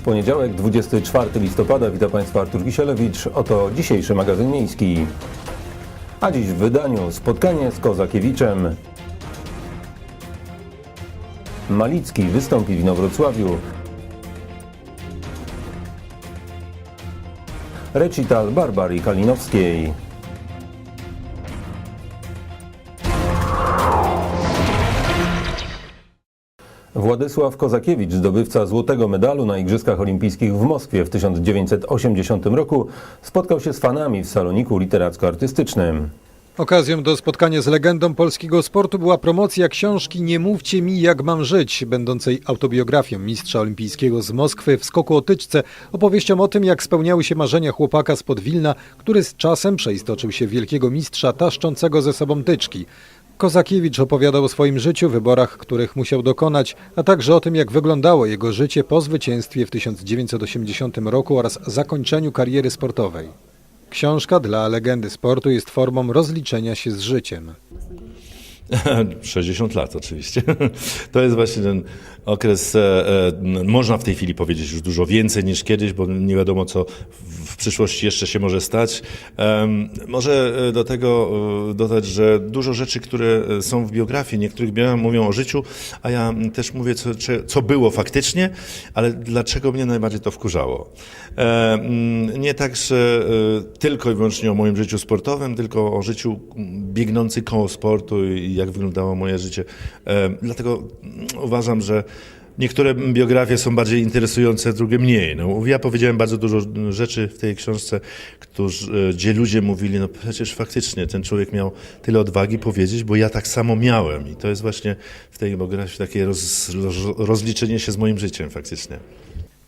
Dziś poniedziałek, 24 listopada. Witam Państwa Artur Kisielewicz. Oto dzisiejszy magazyn miejski. A dziś w wydaniu spotkanie z Kozakiewiczem. Malicki wystąpi w Inowrocławiu. Recital Barbarii Kalinowskiej. Władysław Kozakiewicz, zdobywca złotego medalu na Igrzyskach Olimpijskich w Moskwie w 1980 roku, spotkał się z fanami w saloniku literacko-artystycznym. Okazją do spotkania z legendą polskiego sportu była promocja książki Nie mówcie mi jak mam żyć, będącej autobiografią mistrza olimpijskiego z Moskwy w skoku o tyczce, opowieścią o tym jak spełniały się marzenia chłopaka spod Wilna, który z czasem przeistoczył się w wielkiego mistrza taszczącego ze sobą tyczki. Kozakiewicz opowiadał o swoim życiu, wyborach, których musiał dokonać, a także o tym, jak wyglądało jego życie po zwycięstwie w 1980 roku oraz zakończeniu kariery sportowej. Książka dla legendy sportu jest formą rozliczenia się z życiem. 60 lat oczywiście. To jest właśnie ten okres, e, e, można w tej chwili powiedzieć już dużo więcej niż kiedyś, bo nie wiadomo co w przyszłości jeszcze się może stać. Może e, do tego dodać, że dużo rzeczy, które są w biografii, niektórych biografii mówią o życiu, a ja też mówię, co, co było faktycznie, ale dlaczego mnie najbardziej to wkurzało. Nie tak, że tylko i wyłącznie o moim życiu sportowym, tylko o życiu biegnący koło sportu i jak wyglądało moje życie. Dlatego uważam, że niektóre biografie są bardziej interesujące, drugie mniej. No, ja powiedziałem bardzo dużo rzeczy w tej książce, którzy, e, gdzie ludzie mówili, no przecież faktycznie ten człowiek miał tyle odwagi powiedzieć, bo ja tak samo miałem. I to jest właśnie w tej biografii takie roz, roz, rozliczenie się z moim życiem faktycznie.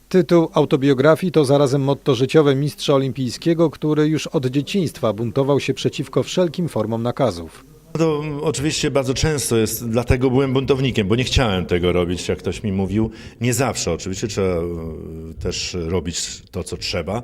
Tytuł autobiografii to zarazem motto życiowe mistrza olimpijskiego, który już od dzieciństwa buntował się przeciwko wszelkim formom nakazów. To oczywiście bardzo często jest, dlatego byłem buntownikiem, bo nie chciałem tego robić, jak ktoś mi mówił. Nie zawsze, oczywiście trzeba e, też robić to, co trzeba.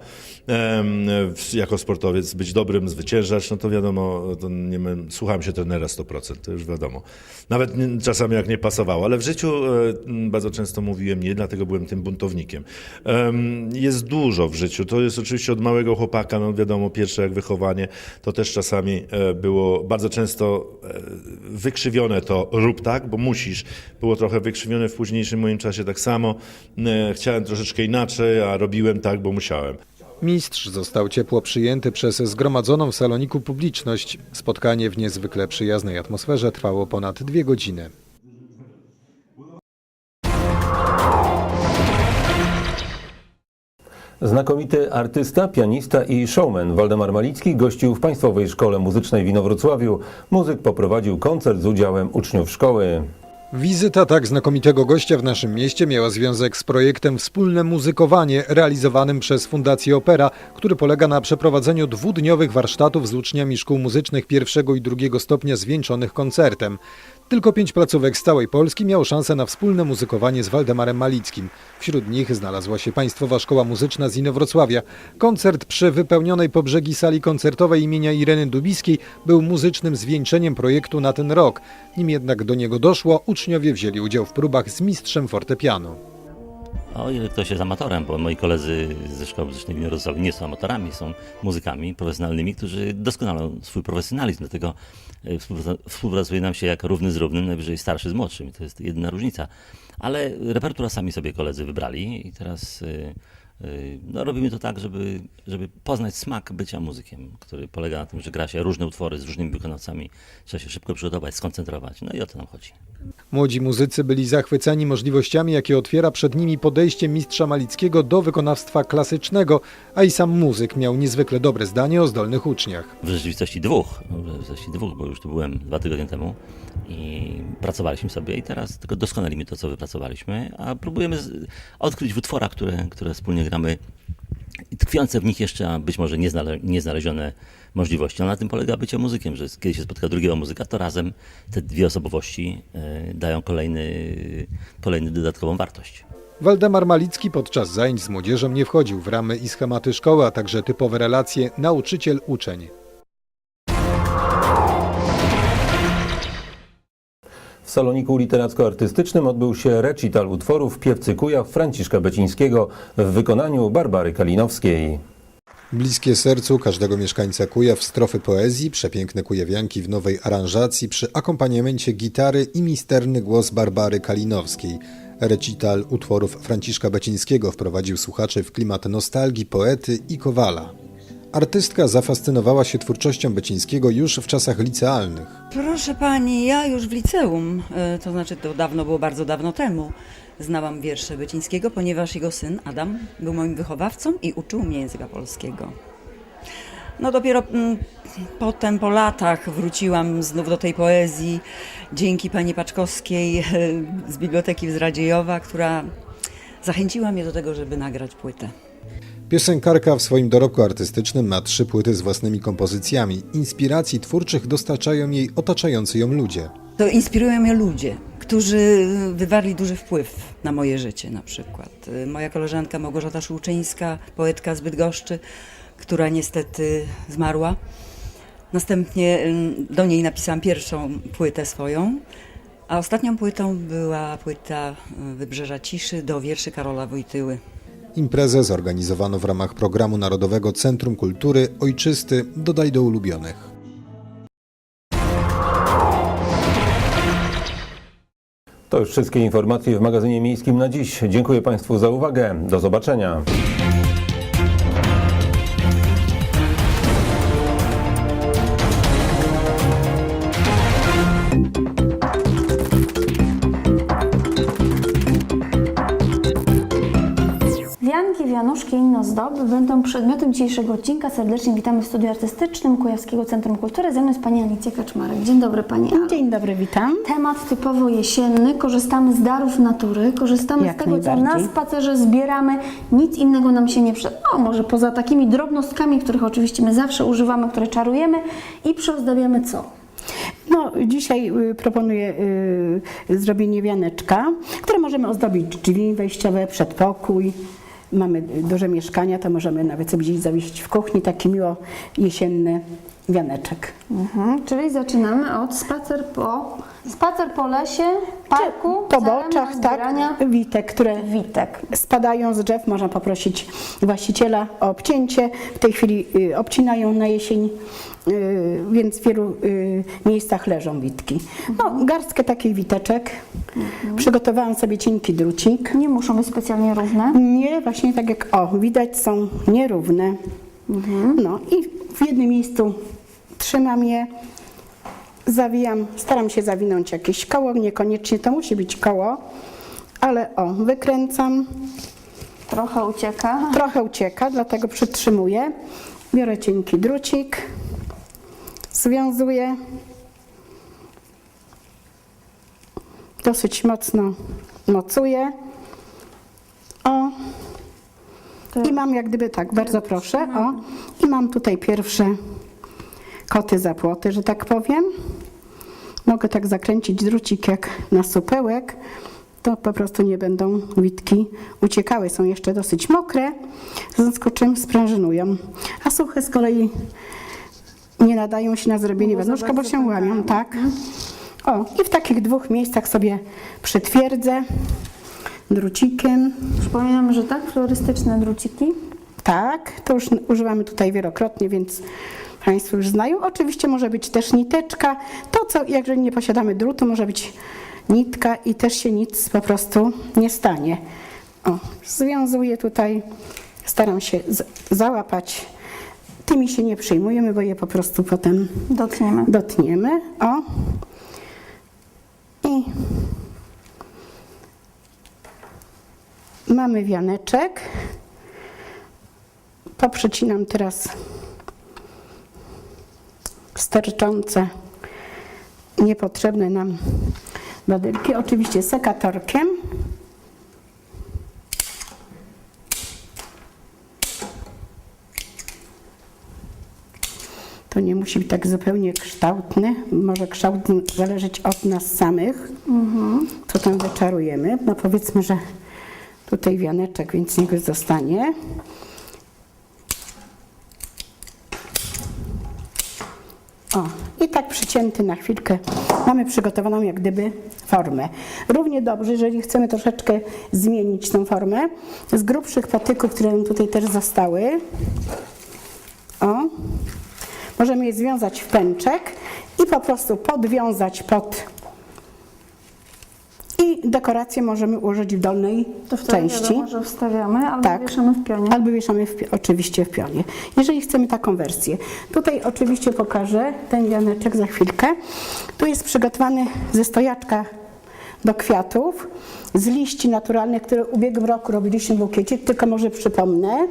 Jako sportowiec być dobrym, zwyciężać, no to wiadomo, to nie, wiem, słuchałem się trenera 100%, to już wiadomo. Nawet czasami jak nie pasowało, ale w życiu e, bardzo często mówiłem nie, dlatego byłem tym buntownikiem. Em, Jest dużo w życiu, to jest oczywiście od małego chłopaka, no wiadomo, pierwsze jak wychowanie, to też czasami e, było bardzo często e, wykrzywione to rób tak, bo musisz. Było trochę wykrzywione w późniejszym moim czasie tak samo. E, Chciałem troszeczkę inaczej, a robiłem tak, bo musiałem. Mistrz został ciepło przyjęty przez zgromadzoną w saloniku publiczność. Spotkanie w niezwykle przyjaznej atmosferze trwało ponad dwie godziny. Znakomity artysta, pianista i showman Waldemar Malicki gościł w Państwowej Szkole Muzycznej w Inowrocławiu. Muzyk poprowadził koncert z udziałem uczniów szkoły. Wizyta tak znakomitego gościa w naszym mieście miała związek z projektem Wspólne Muzykowanie realizowanym przez Fundację Opera, który polega na przeprowadzeniu dwudniowych warsztatów z uczniami szkół muzycznych pierwszego i drugiego stopnia zwieńczonych koncertem. Tylko pięć placówek z całej Polski miało szansę na wspólne muzykowanie z Waldemarem Malickim. Wśród nich znalazła się Państwowa Szkoła Muzyczna z Inowrocławia. Koncert przy wypełnionej po brzegi sali koncertowej imienia Ireny Dubiskiej był muzycznym zwieńczeniem projektu na ten rok. Nim jednak do niego doszło, uczniowie wzięli udział w próbach z mistrzem fortepianu. O ile ktoś jest amatorem, bo moi koledzy ze szkoły muzycznej w nie są amatorami, są muzykami profesjonalnymi, którzy doskonalą swój profesjonalizm, dlatego e, współpracuje nam się jak równy z równym, najwyżej starszy z młodszym. To jest jedyna różnica. Ale repertura sami sobie koledzy wybrali i teraz e, e, no, robimy to tak, żeby, żeby poznać smak bycia muzykiem, który polega na tym, że gra się różne utwory z różnymi wykonawcami, trzeba się szybko przygotować, skoncentrować. No i o to nam chodzi. Młodzi muzycy byli zachwyceni możliwościami, jakie otwiera przed nimi podejście mistrza Malickiego do wykonawstwa klasycznego, a i sam muzyk miał niezwykle dobre zdanie o zdolnych uczniach. W rzeczywistości dwóch, w rzeczywistości dwóch, bo już tu byłem dwa tygodnie temu i pracowaliśmy sobie i teraz tylko doskonalimy to, co wypracowaliśmy, a próbujemy odkryć w utworach, które, które wspólnie gramy i tkwiące w nich jeszcze, a być może nieznale, nieznalezione możliwości. Ale na tym polega bycie muzykiem, że kiedy się spotka drugiego muzyka, to razem te dwie osobowości e, dają kolejny, kolejny dodatkową wartość. Waldemar Malicki podczas zajęć z młodzieżą nie wchodził w ramy i schematy szkoły, a także typowe relacje nauczyciel-uczeń. W Saloniku Literacko-Artystycznym odbył się recital utworów piewcy Kujaw Franciszka Becińskiego w wykonaniu Barbary Kalinowskiej. Bliskie sercu każdego mieszkańca Kujaw strofy poezji, przepiękne kujawianki w nowej aranżacji przy akompaniamencie gitary i misterny głos Barbary Kalinowskiej. Recital utworów Franciszka Becińskiego wprowadził słuchaczy w klimat nostalgii, poety i kowala. Artystka zafascynowała się twórczością Becińskiego już w czasach licealnych. Proszę pani, ja już w liceum, e, to znaczy to dawno było, bardzo dawno temu, znałam wiersze Bycińskiego, ponieważ jego syn Adam był moim wychowawcą i uczył mnie języka polskiego. No dopiero mm, potem, po latach wróciłam znów do tej poezji dzięki pani Paczkowskiej e, z Biblioteki w Zradziejowa, która zachęciła mnie do tego, żeby nagrać płytę. Piosenkarka w swoim dorobku artystycznym ma trzy płyty z własnymi kompozycjami. Inspiracji twórczych dostarczają jej otaczający ją ludzie. To inspirują mnie ludzie, którzy wywarli duży wpływ na moje życie na przykład. Moja koleżanka Małgorzata Szulczyńska, poetka z Bydgoszczy, która niestety zmarła. Następnie y, do niej napisałam pierwszą płytę swoją, a ostatnią płytą była płyta Wybrzeża Ciszy do wierszy Karola Wojtyły. Imprezę zorganizowano w ramach programu Narodowego Centrum Kultury Ojczysty Dodaj do ulubionych. To już wszystkie informacje w magazynie miejskim na dziś. Dziękuję Państwu za uwagę. Do zobaczenia. Wianuszki i inne ozdoby będą przedmiotem dzisiejszego odcinka. Serdecznie witamy w studiu artystycznym Kujawskiego Centrum Kultury. Ze mną jest Pani Alicja Kaczmarek. Dzień dobry Pani. Dzień dobry, witam. Temat typowo jesienny. Korzystamy z darów natury. Korzystamy Jak z tego, co na spacerze zbieramy. Nic innego nam się nie przyda. No, może poza takimi drobnostkami, których oczywiście my zawsze używamy, które czarujemy i przyozdabiamy co? No, dzisiaj y, proponuję y, zrobienie wianeczka, które możemy ozdobić drzwi wejściowe, przedpokój. Mamy duże mieszkania, to możemy nawet sobie gdzieś zawiesić w kuchni taki miło jesienny wianeczek. Mhm, czyli zaczynamy od spacer po, spacer po lesie, parku, Po boczach, tak, witek, które witek. spadają z drzew, można poprosić właściciela o obcięcie. W tej chwili y, obcinają na jesień, y, więc w wielu y, miejscach leżą witki. No, garstkę takich witeczek. Przygotowałam sobie cienki drucik. Nie muszą być specjalnie równe. Nie, właśnie tak jak o, widać są nierówne. No i w jednym miejscu trzymam je, zawijam, staram się zawinąć jakieś koło, niekoniecznie to musi być koło, ale o, wykręcam, Trochę ucieka. trochę ucieka, dlatego przytrzymuję. Biorę cienki drucik, związuję. Dosyć mocno mocuję. O, i mam jak gdyby tak, bardzo proszę, o. I mam tutaj pierwsze koty za płoty, że tak powiem. Mogę tak zakręcić drucik jak na supełek, to po prostu nie będą witki uciekały. Są jeszcze dosyć mokre, w związku z czym sprężynują. A suche z kolei nie nadają się na zrobienie wianuszka, bo się łamią, pękają. tak. O, i w takich dwóch miejscach sobie przytwierdzę drucikiem. Przypominam, że tak, florystyczne druciki. Tak, to już używamy tutaj wielokrotnie, więc Państwo już znają. Oczywiście może być też niteczka. To, co jeżeli nie posiadamy drutu, może być nitka i też się nic po prostu nie stanie. O, związuję tutaj, staram się załapać. Tymi się nie przyjmujemy, bo je po prostu potem Dotkniemy. dotniemy. O. I mamy wianeczek. Poprzecinam teraz sterczące, niepotrzebne nam badylki. Oczywiście sekatorkiem. To nie musi być tak zupełnie kształtny. Może kształt zależeć od nas samych, co tam wyczarujemy. No powiedzmy, że tutaj wianeczek, więc niech zostanie. O, i tak przycięty na chwilkę mamy przygotowaną jak gdyby formę. Równie dobrze, jeżeli chcemy troszeczkę zmienić tą formę, z grubszych patyków, które tutaj też zostały, o, możemy je związać w pęczek i po prostu podwiązać pod i dekorację możemy ułożyć w dolnej To wtedy części. wiadomo, że wstawiamy albo Tak. wieszamy w pionie. Albo wieszamy w, oczywiście w pionie. Jeżeli chcemy taką wersję. Tutaj oczywiście pokażę ten wianeczek za chwilkę. Tu jest przygotowany ze stojaczka do kwiatów z liści naturalnych, które w ubiegłym roku robiliśmy w bukiecie, tylko może przypomnę.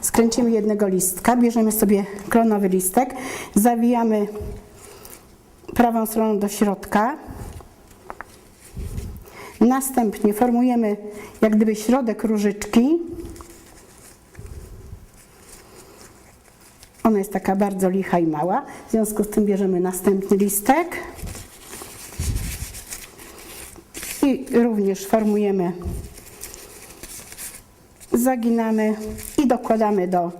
Skręcimy jednego listka, bierzemy sobie klonowy listek, zawijamy prawą stroną do środka, Następnie formujemy jak gdyby środek różyczki. Ona jest taka bardzo licha i mała. W związku z tym bierzemy następny listek. I również formujemy, zaginamy i dokładamy do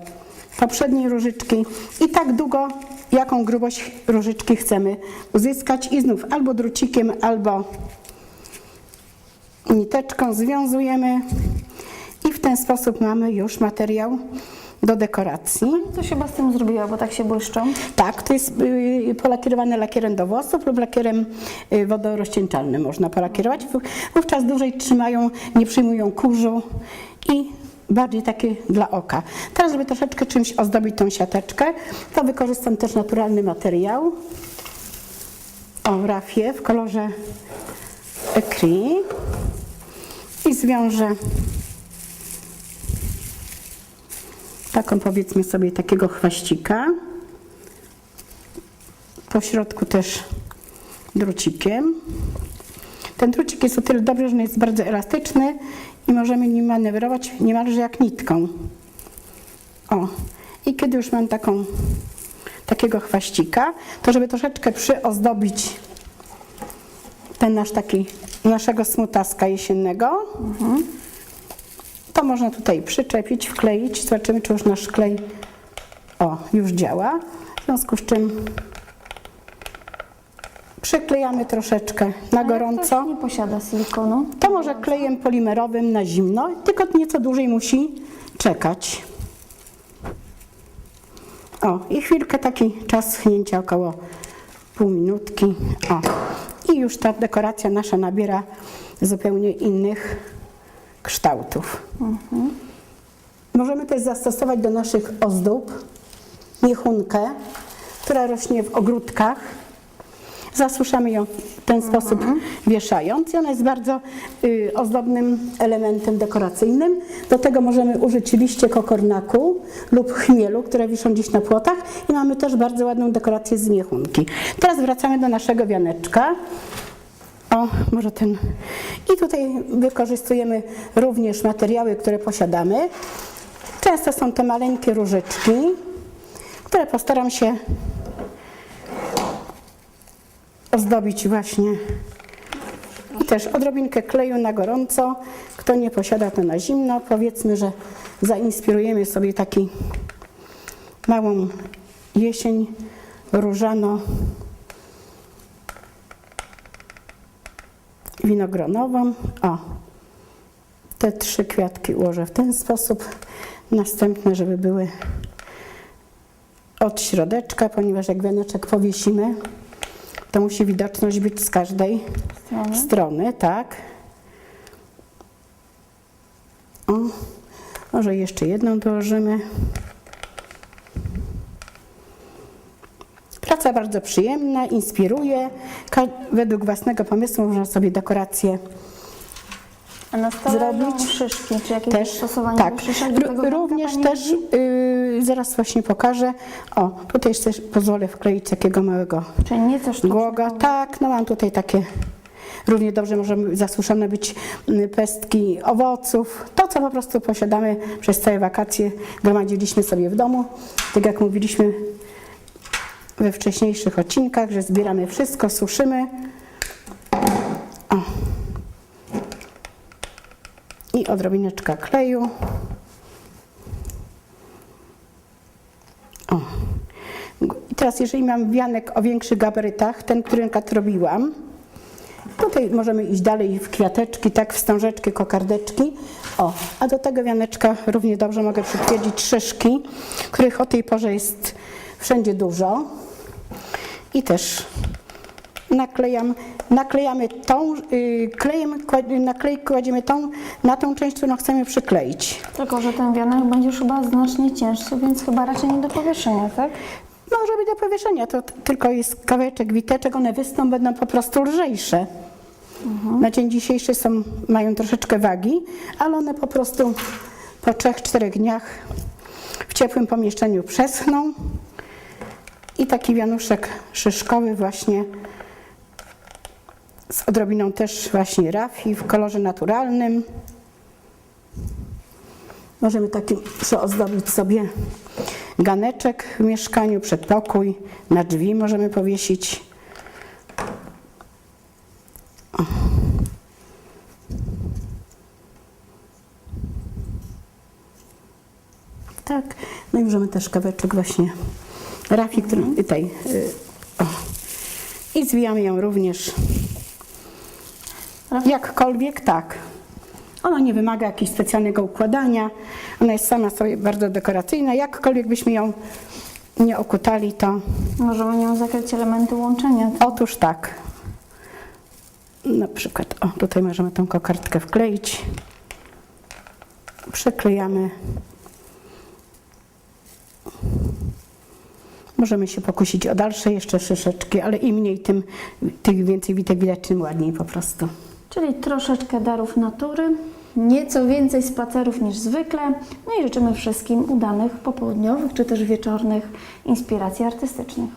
poprzedniej różyczki. I tak długo, jaką grubość różyczki chcemy uzyskać. I znów albo drucikiem, albo niteczką związujemy i w ten sposób mamy już materiał do dekoracji. Co się z tym zrobiła, bo tak się błyszczą. Tak, to jest y, polakierowane lakierem do włosów lub lakierem y, wodorozcieńczalnym można polakierować. Wó- Wówczas dłużej trzymają, nie przyjmują kurzu i bardziej takie dla oka. Teraz, żeby troszeczkę czymś ozdobić tą siateczkę, to wykorzystam też naturalny materiał. O, rafię w kolorze ecri i zwiążę taką powiedzmy sobie takiego chwaścika. Po środku też drucikiem. Ten drucik jest o tyle dobry, że jest bardzo elastyczny i możemy nim manewrować niemalże jak nitką. O, i kiedy już mam taką, takiego chwaścika, to żeby troszeczkę przyozdobić ten nasz taki, naszego smutaska jesiennego, to można tutaj przyczepić, wkleić. Zobaczymy, czy już nasz klej o, już działa. W związku z czym przyklejamy troszeczkę na jak gorąco. ktoś nie posiada silikonu. To może klejem polimerowym na zimno, tylko nieco dłużej musi czekać. O, i chwilkę taki czas schnięcia, około pół minutki. O, i już ta dekoracja nasza nabiera zupełnie innych kształtów. Możemy też zastosować do naszych ozdób niechunkę, która rośnie w ogródkach. Zasuszamy ją w ten sposób wieszając i ona jest bardzo y, ozdobnym elementem dekoracyjnym. Do tego możemy użyć liście kokornaku lub chmielu, które wiszą gdzieś na płotach i mamy też bardzo ładną dekorację z niechunki. Teraz wracamy do naszego wianeczka. O, może ten. I tutaj wykorzystujemy również materiały, które posiadamy. Często są to maleńkie różyczki, które postaram się ozdobić właśnie. I też odrobinkę kleju na gorąco. Kto nie posiada, to na zimno. Powiedzmy, że zainspirujemy sobie taki małą jesień różano winogronową. O, te trzy kwiatki ułożę w ten sposób. Następne, żeby były od środeczka, ponieważ jak wianeczek powiesimy, to musi widoczność być z każdej Strony. strony, tak. O, może jeszcze jedną dołożymy. Praca bardzo przyjemna, inspiruje. Według własnego pomysłu można sobie dekorację Zrobić. szyszki, czy jakieś też. stosowanie Tak, szyszek do Ró- również też, widzi? Zaraz właśnie pokażę. O, tutaj jeszcze pozwolę wkleić takiego małego Czyli nieco sztucznego. Głoga, tak, no mam tutaj takie, równie dobrze możemy zasuszone być pestki owoców, to co po prostu posiadamy przez całe wakacje, gromadziliśmy sobie w domu, tak jak mówiliśmy we wcześniejszych odcinkach, że zbieramy wszystko, suszymy. O. I odrobineczka kleju. O. I Teraz, jeżeli mam wianek o większych gabarytach, ten, który robiłam, tutaj możemy iść dalej w kwiateczki, tak, wstążeczki, kokardeczki. O, a do tego wianeczka równie dobrze mogę przytwierdzić szyszki, których o tej porze jest wszędzie dużo. I też naklejam, naklejamy tą, y, klejem, naklej kładziemy tą, na tą część, którą chcemy przykleić. Tylko, że ten wianek będzie już chyba znacznie cięższy, więc chyba raczej nie do powieszenia, tak? Może być do powieszenia, to tylko jest kawałeczek witeczek, one wystą będą po prostu lżejsze. Na dzień dzisiejszy są, mają troszeczkę wagi, ale one po prostu po 3-4 dniach w ciepłym pomieszczeniu przeschną i taki wianuszek szyszkowy właśnie z odrobiną też właśnie rafii w kolorze naturalnym. Możemy takim przyozdobić sobie ganeczek w mieszkaniu, przedpokój, na drzwi możemy powiesić. O. Tak, no i możemy też kawałeczek właśnie rafii, który tutaj, y, o. i zwijamy ją również jakkolwiek, tak. Ona nie wymaga jakiegoś specjalnego układania. Ona jest sama sobie bardzo dekoracyjna. Jakkolwiek byśmy ją nie okutali, to Możemy nią zakryć elementy łączenia. otóż tak. Na przykład, o, tutaj możemy tą kokardkę wkleić. Przyklejamy. Możemy się pokusić o dalsze jeszcze szyszeczki, ale im mniej, tym tych więcej witek widać, tym łaźniej po prostu. Czyli troszeczkę darów natury, nieco więcej spacerów niż zwykle. No i życzymy wszystkim udanych popołudniowych czy też wieczornych inspiracji artystycznych.